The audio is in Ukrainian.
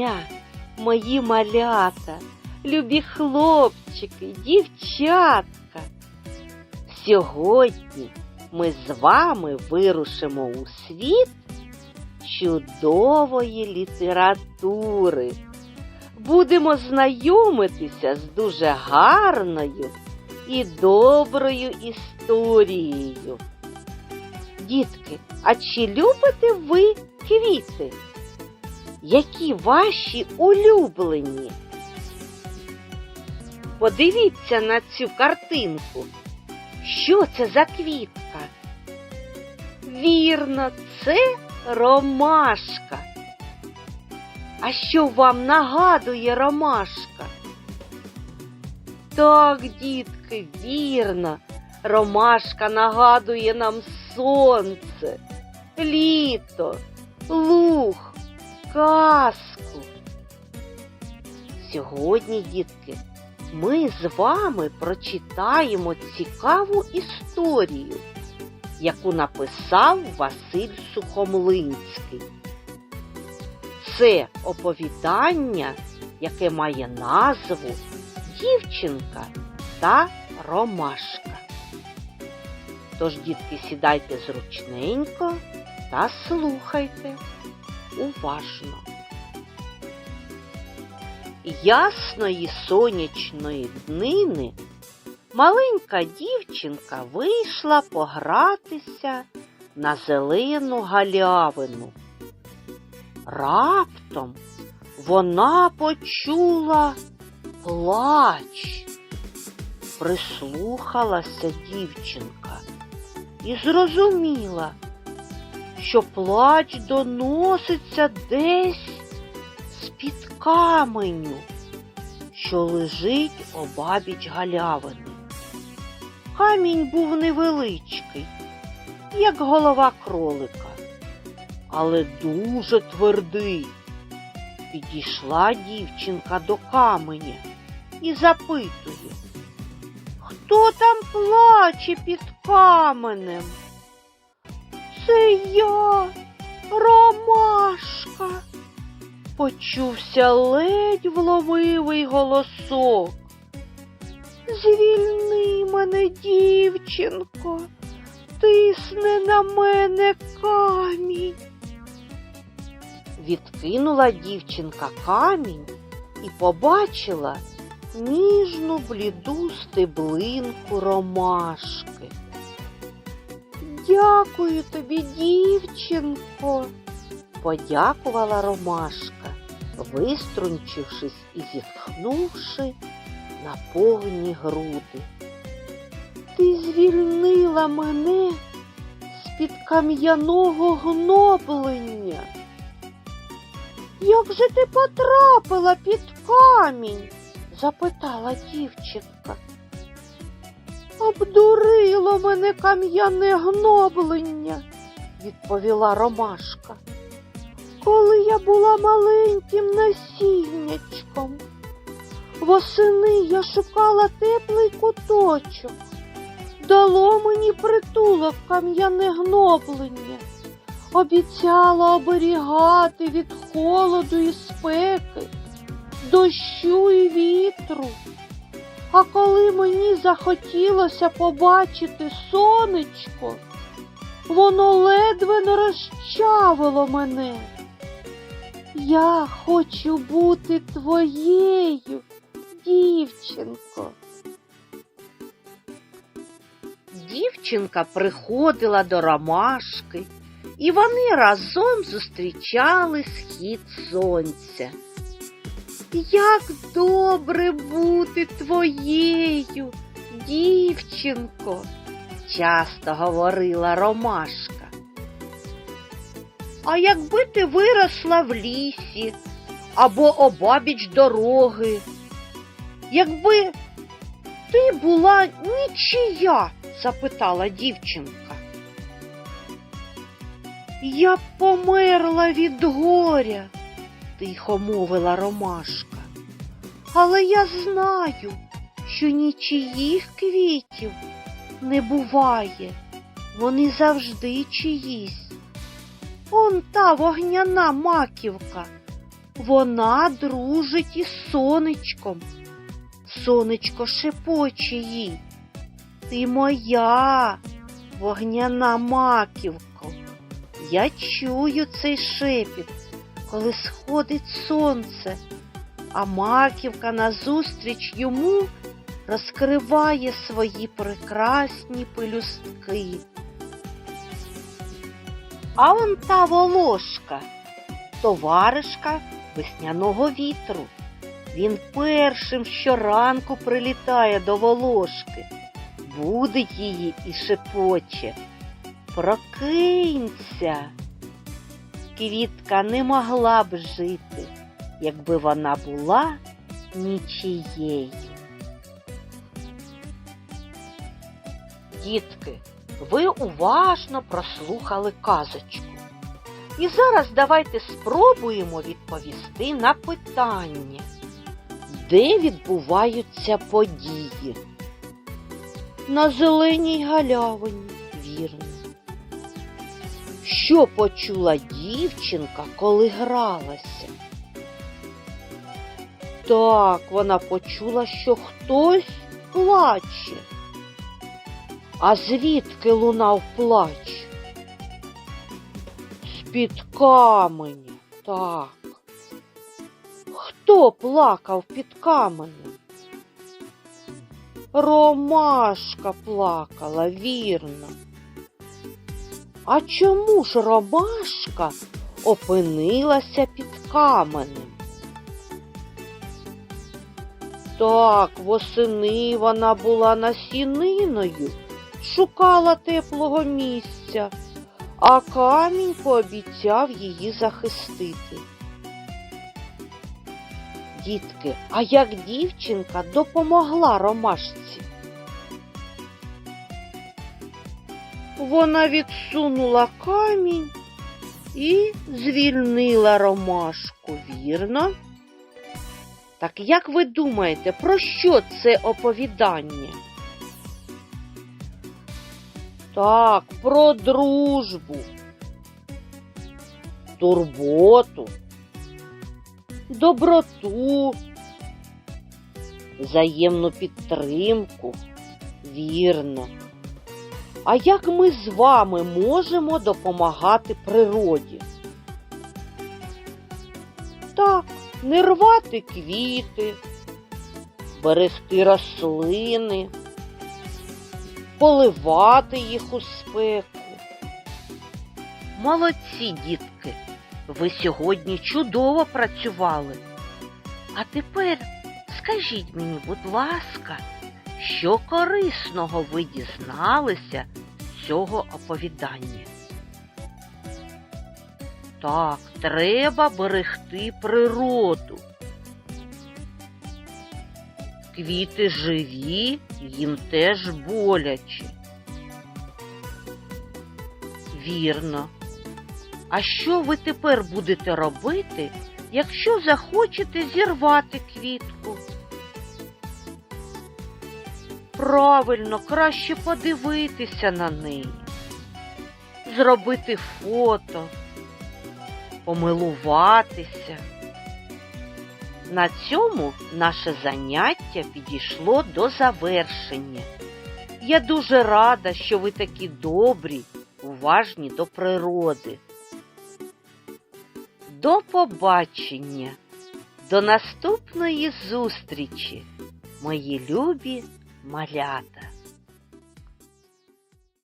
дня, мої малята, любі хлопчики, дівчатка. Сьогодні ми з вами вирушимо у світ чудової літератури. Будемо знайомитися з дуже гарною і доброю історією. Дітки, а чи любите ви квіти? Які ваші улюблені? Подивіться на цю картинку. Що це за квітка? Вірно, це ромашка. А що вам нагадує ромашка? Так, дітки, вірно, ромашка нагадує нам сонце, літо, луг, казку. Сьогодні, дітки, ми з вами прочитаємо цікаву історію, яку написав Василь Сухомлинський. Це оповідання, яке має назву Дівчинка та Ромашка. Тож, дітки, сідайте зручненько та слухайте уважно. Ясної сонячної днини маленька дівчинка вийшла погратися на зелену галявину. Раптом вона почула плач. Прислухалася дівчинка і зрозуміла, що плач доноситься десь з-під каменю, що лежить обабіч галявини. Камінь був невеличкий, як голова кролика, але дуже твердий. Підійшла дівчинка до каменя і запитує, хто там плаче під каменем? Це я, Ромашка, почувся ледь вловивий голосок. Звільни мене, дівчинко, тисне на мене камінь. Відкинула дівчинка камінь і побачила ніжну бліду стеблинку ромашки. Дякую тобі, дівчинко, подякувала ромашка, виструнчившись і зітхнувши на повні груди. Ти звільнила мене з-під кам'яного гноблення. Як же ти потрапила під камінь? запитала дівчинка. Обдурило мене кам'яне гноблення, відповіла Ромашка. Коли я була маленьким насіннячком, восени я шукала теплий куточок, дало мені притулок кам'яне гноблення, обіцяла оберігати від холоду і спеки, дощу і вітру. А коли мені захотілося побачити сонечко, воно ледве не розчавило мене. Я хочу бути твоєю, дівчинко. Дівчинка приходила до ромашки, і вони разом зустрічали схід сонця. Як добре бути твоєю, дівчинко, часто говорила Ромашка. А якби ти виросла в лісі або обабіч дороги, якби ти була нічия, запитала дівчинка. Я б померла від горя, тихо мовила Ромашка. Але я знаю, що нічиїх квітів не буває, вони завжди чиїсь. Он та вогняна маківка, Вона дружить із сонечком. Сонечко шепоче їй. Ти моя вогняна маківко. Я чую цей шепіт, коли сходить сонце, а маківка назустріч йому розкриває свої прекрасні пелюстки. А он та волошка, товаришка весняного вітру. Він першим щоранку прилітає до волошки, будить її і шепоче. Прокинься. Квітка не могла б жити, якби вона була нічією. Дітки, ви уважно прослухали казочку. І зараз давайте спробуємо відповісти на питання, де відбуваються події. На зеленій галявині, вірно. Що почула дівчинка, коли гралася? Так, вона почула, що хтось плаче. А звідки лунав плач? З-під каменя, так. Хто плакав під каменем? Ромашка плакала, вірно. А чому ж ромашка опинилася під каменем? Так, восени вона була насіниною, шукала теплого місця, а камінь пообіцяв її захистити. Дітки, а як дівчинка допомогла ромашці? Вона відсунула камінь і звільнила ромашку, вірно? Так як ви думаєте, про що це оповідання? Так, про дружбу, турботу, доброту, взаємну підтримку. Вірно. А як ми з вами можемо допомагати природі? Так, не рвати квіти, берегти рослини, поливати їх у спеку. Молодці, дітки, ви сьогодні чудово працювали. А тепер скажіть мені, будь ласка, що корисного ви дізналися з цього оповідання? Так, треба берегти природу. Квіти живі, їм теж боляче. Вірно. А що ви тепер будете робити, якщо захочете зірвати квітку? Правильно, краще подивитися на неї, зробити фото, помилуватися. На цьому наше заняття підійшло до завершення. Я дуже рада, що ви такі добрі, уважні до природи. До побачення, до наступної зустрічі, мої любі малята.